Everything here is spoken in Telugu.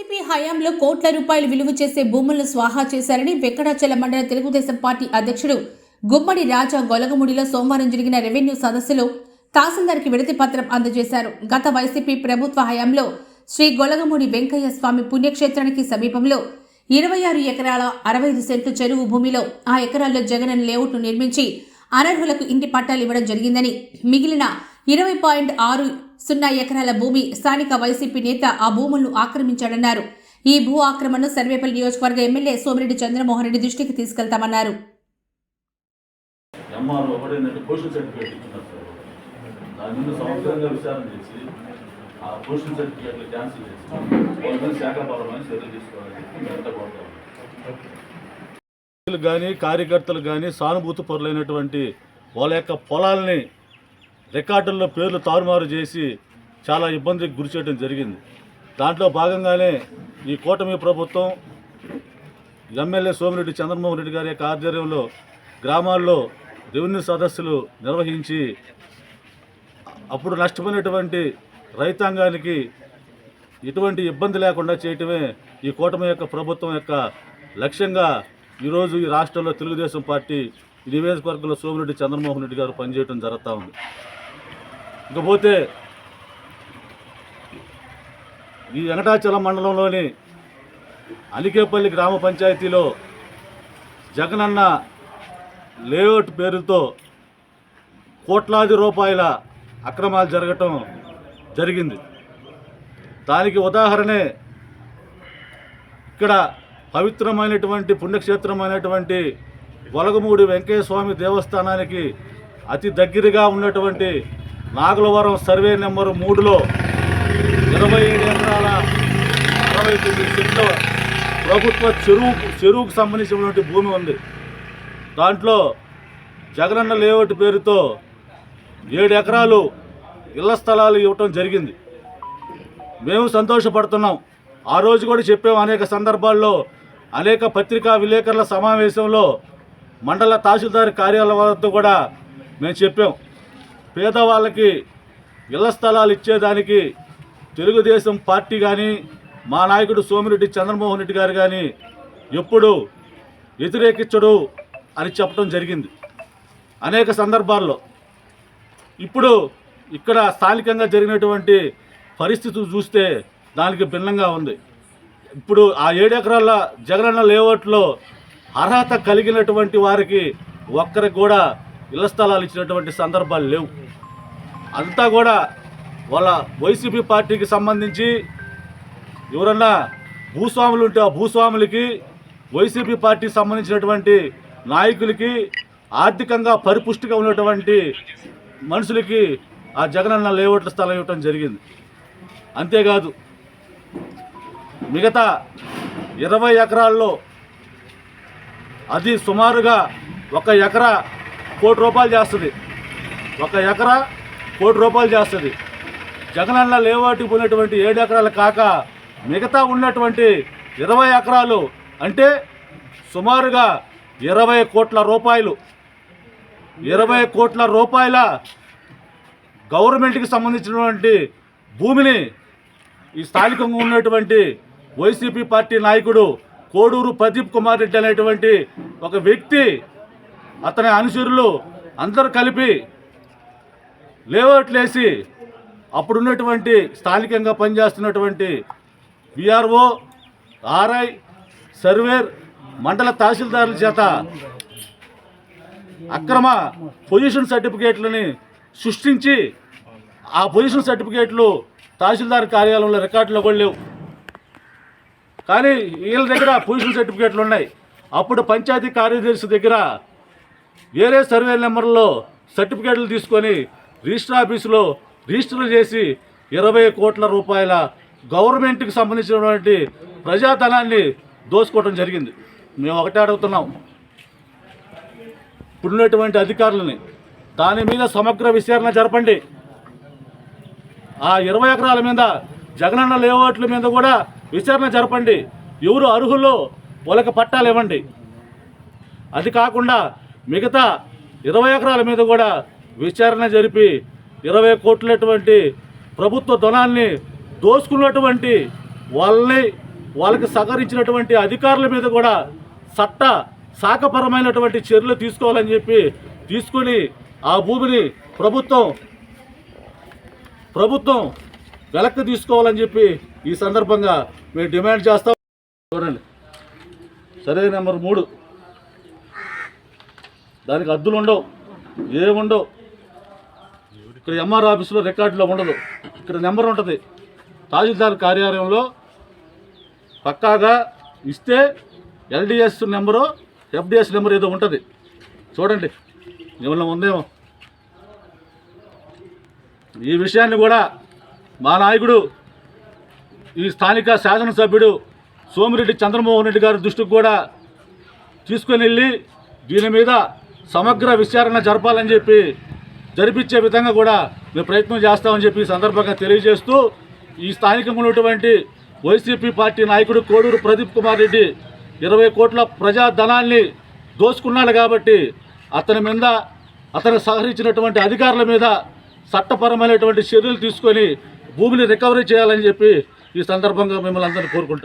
వైసీపీ హయాంలో కోట్ల రూపాయలు విలువ చేసే భూములను స్వాహా చేశారని వెంకటాచల మండల తెలుగుదేశం పార్టీ అధ్యక్షుడు గుమ్మడి రాజా గొలగముడిలో సోమవారం జరిగిన రెవెన్యూ సదస్సులో తహసీల్దార్కి విడతి పత్రం అందజేశారు. గత వైసీపీ ప్రభుత్వ హయాంలో శ్రీ గొలగముడి వెంకయ్య స్వామి పుణ్యక్షేత్రానికి సమీపంలో ఇరవై ఆరు ఎకరాల అరవై ఐదు సెంట్లు చెరువు భూమిలో ఆ ఎకరాల్లో జగన్ లేఅవుట్ను నిర్మించి అనర్హులకు ఇంటి పట్టాలు ఇవ్వడం జరిగిందని మిగిలిన ఇరవై పాయింట్ ఆరు సున్నా ఎకరాల భూమి స్థానిక వైసీపీ నేత ఆ భూములను ఆక్రమించాడన్నారు. ఈ భూ ఆక్రమణను సర్వేపల్లి నియోజకవర్గ ఎమ్మెల్యే సోమిరెడ్డి చంద్రమోహన్ రెడ్డి దృష్టికి తీసుకెళ్తామన్నారు. ఆ సర్టిఫికేట్లు క్యాన్సిల్ చేసి వాళ్ళ మీద శాఖాపరమైన చర్యలు కానీ కార్యకర్తలు కానీ సానుభూతి పరులైనటువంటి వాళ్ళ యొక్క పొలాల్ని రికార్డుల్లో పేర్లు తారుమారు చేసి చాలా ఇబ్బందికి గురి చేయడం జరిగింది. దాంట్లో భాగంగానే ఈ కూటమి ప్రభుత్వం ఎమ్మెల్యే సోమిరెడ్డి చంద్రమోహన్ రెడ్డి గారి యొక్క ఆధ్వర్యంలో గ్రామాల్లో రెవెన్యూ సదస్సులు నిర్వహించి అప్పుడు నష్టపోయినటువంటి రైతాంగానికి ఎటువంటి ఇబ్బంది లేకుండా చేయటమే ఈ కూటమి యొక్క ప్రభుత్వం యొక్క లక్ష్యంగా ఈరోజు ఈ రాష్ట్రంలో తెలుగుదేశం పార్టీ ఈ నియోజకవర్గంలో సోమిరెడ్డి చంద్రమోహన్ రెడ్డి గారు పనిచేయడం జరుగుతూ ఉంది. ఇకపోతే ఈ వెంకటాచలం మండలంలోని అలికేపల్లి గ్రామ పంచాయతీలో జగనన్న లేఅవుట్ పేరుతో కోట్లాది రూపాయల అక్రమాలు జరగటం జరిగింది. దానికి ఉదాహరణే ఇక్కడ పవిత్రమైనటువంటి పుణ్యక్షేత్రమైనటువంటి వలగమూడి వెంకయ్య స్వామి దేవస్థానానికి అతి దగ్గరగా ఉన్నటువంటి నాగలవరం సర్వే నెంబర్ మూడులో ఇరవై ఏడు ఎకరాల అరవై తొమ్మిది సెంట్ల ప్రభుత్వ చెరువు చెరువుకు సంబంధించినటువంటి భూమి ఉంది. దాంట్లో జగనన్న లేఅవుట్ పేరుతో ఏడు ఎకరాలు ఇళ్ళ స్థలాలు ఇవ్వటం జరిగింది. మేము సంతోషపడుతున్నాం. ఆ రోజు కూడా చెప్పాం అనేక సందర్భాల్లో అనేక పత్రికా విలేకరుల సమావేశంలో మండల తహసీల్దార్ కార్యాలయం వద్ద కూడా మేము చెప్పాం. పేదవాళ్ళకి ఇళ్ళ స్థలాలు ఇచ్చేదానికి తెలుగుదేశం పార్టీ కానీ మా నాయకుడు సోమిరెడ్డి చంద్రమోహన్ రెడ్డి గారు కానీ ఎప్పుడు వ్యతిరేకించడు అని చెప్పడం జరిగింది. అనేక సందర్భాల్లో. ఇప్పుడు ఇక్కడ స్థానికంగా జరిగినటువంటి పరిస్థితులు చూస్తే దానికి భిన్నంగా ఉంది. ఇప్పుడు ఆ ఏడెకరాల జగనన్న లేఅవుట్లో అర్హత కలిగినటువంటి వారికి ఒక్కరికి కూడా ఇళ్ళ స్థలాలు ఇచ్చినటువంటి సందర్భాలు లేవు. అంతా కూడా వాళ్ళ వైసీపీ పార్టీకి సంబంధించి ఎవరన్నా భూస్వాములు ఉంటే ఆ భూస్వాములకి వైసీపీ పార్టీకి సంబంధించినటువంటి నాయకులకి ఆర్థికంగా పరిపుష్టిగా ఉన్నటువంటి మనుషులకి ఆ జగనన్న లేఅవుట్ల స్థలం ఇవ్వటం జరిగింది. అంతేకాదు మిగతా ఇరవై ఎకరాల్లో అది సుమారుగా ఒక ఎకరా కోటి రూపాయలు చేస్తుంది. ఒక ఎకరా కోటి రూపాయలు చేస్తుంది. జగనన్న లేవాటికి పోయినటువంటి ఏడు ఎకరాలు కాక మిగతా ఉన్నటువంటి ఇరవై ఎకరాలు అంటే సుమారుగా ఇరవై కోట్ల రూపాయలు. ఇరవై కోట్ల రూపాయల గవర్నమెంట్కి సంబంధించినటువంటి భూమిని ఈ స్థానికంగా ఉన్నటువంటి వైసీపీ పార్టీ నాయకుడు కోడూరు ప్రదీప్ కుమార్ రెడ్డి అనేటువంటి ఒక వ్యక్తి అతని అనుచరులు అందరూ కలిపి లేఅవుట్లేసి అప్పుడున్నటువంటి స్థానికంగా పనిచేస్తున్నటువంటి విఆర్ఓ ఆర్ఐ సర్వేర్ మండల తహసీల్దారుల చేత అక్రమ పొజిషన్ సర్టిఫికేట్లని సృష్టించి ఆ పొజిషన్ సర్టిఫికేట్లు తహసీల్దార్ కార్యాలయంలో రికార్డులో కూడా లేవు. కానీ వీళ్ళ దగ్గర పొజిషన్ సర్టిఫికేట్లు ఉన్నాయి. అప్పుడు పంచాయతీ కార్యదర్శి దగ్గర వేరే సర్వే నెంబర్లో సర్టిఫికేట్లు తీసుకొని రిజిస్టర్ ఆఫీసులో రిజిస్టర్ చేసి ఇరవై కోట్ల రూపాయల గవర్నమెంట్కి సంబంధించినటువంటి ప్రజాధనాన్ని దోసుకోవడం జరిగింది. మేము ఒకటే అడుగుతున్నాం. ఇప్పుడున్నటువంటి అధికారులని దాని మీద సమగ్ర విచారణ జరపండి. ఆ ఇరవై ఎకరాల మీద జగనన్న లేఅవుట్ల మీద కూడా విచారణ జరపండి. ఎవరు అర్హుల్లో వాళ్ళకి పట్టాలు ఇవ్వండి. అది కాకుండా మిగతా ఇరవై ఎకరాల మీద కూడా విచారణ జరిపి ఇరవై కోట్లటువంటి ప్రభుత్వ ధనాన్ని దోసుకున్నటువంటి వాళ్ళని వాళ్ళకి సహకరించినటువంటి అధికారుల మీద కూడా చట్ట శాఖపరమైనటువంటి చర్యలు తీసుకోవాలని చెప్పి తీసుకొని ఆ భూమిని ప్రభుత్వం ప్రభుత్వం వెనక్కి తీసుకోవాలని చెప్పి ఈ సందర్భంగా మేము డిమాండ్ చేస్తాం. చూడండి. సరే నెంబర్ మూడు. దానికి అద్దులు ఉండవు ఏముండవు ఇక్కడ ఎంఆర్ ఆఫీసులో రికార్డులో ఉండదు. ఇక్కడ నెంబర్ ఉంటుంది. తహసీల్దార్ కార్యాలయంలో పక్కాగా ఇస్తే ఎల్డిఎస్ నెంబరు ఎఫ్డిఎస్ నెంబర్ ఏదో ఉంటుంది. చూడండి ఏమన్నా ఉందేమో. ఈ విషయాన్ని కూడా మా నాయకుడు ఈ స్థానిక శాసనసభ్యుడు సోమిరెడ్డి చంద్రమోహన్ రెడ్డి గారి దృష్టికి కూడా తీసుకొని వెళ్ళి దీని మీద సమగ్ర విచారణ జరపాలని చెప్పి జరిపించే విధంగా కూడా మేము ప్రయత్నం చేస్తామని చెప్పి సందర్భంగా తెలియజేస్తూ ఈ స్థానికంగా ఉన్నటువంటి వైసీపీ పార్టీ నాయకుడు కోడూరు ప్రదీప్ కుమార్ రెడ్డి ఇరవై కోట్ల ప్రజాధనాన్ని దోసుకున్నాడు కాబట్టి అతని మీద అతను సహకరించినటువంటి అధికారుల మీద చట్టపరమైనటువంటి చర్యలు తీసుకొని భూమిని రికవరీ చేయాలని చెప్పి ఈ సందర్భంగా మిమ్మల్ని అందరినీ కోరుకుంటాం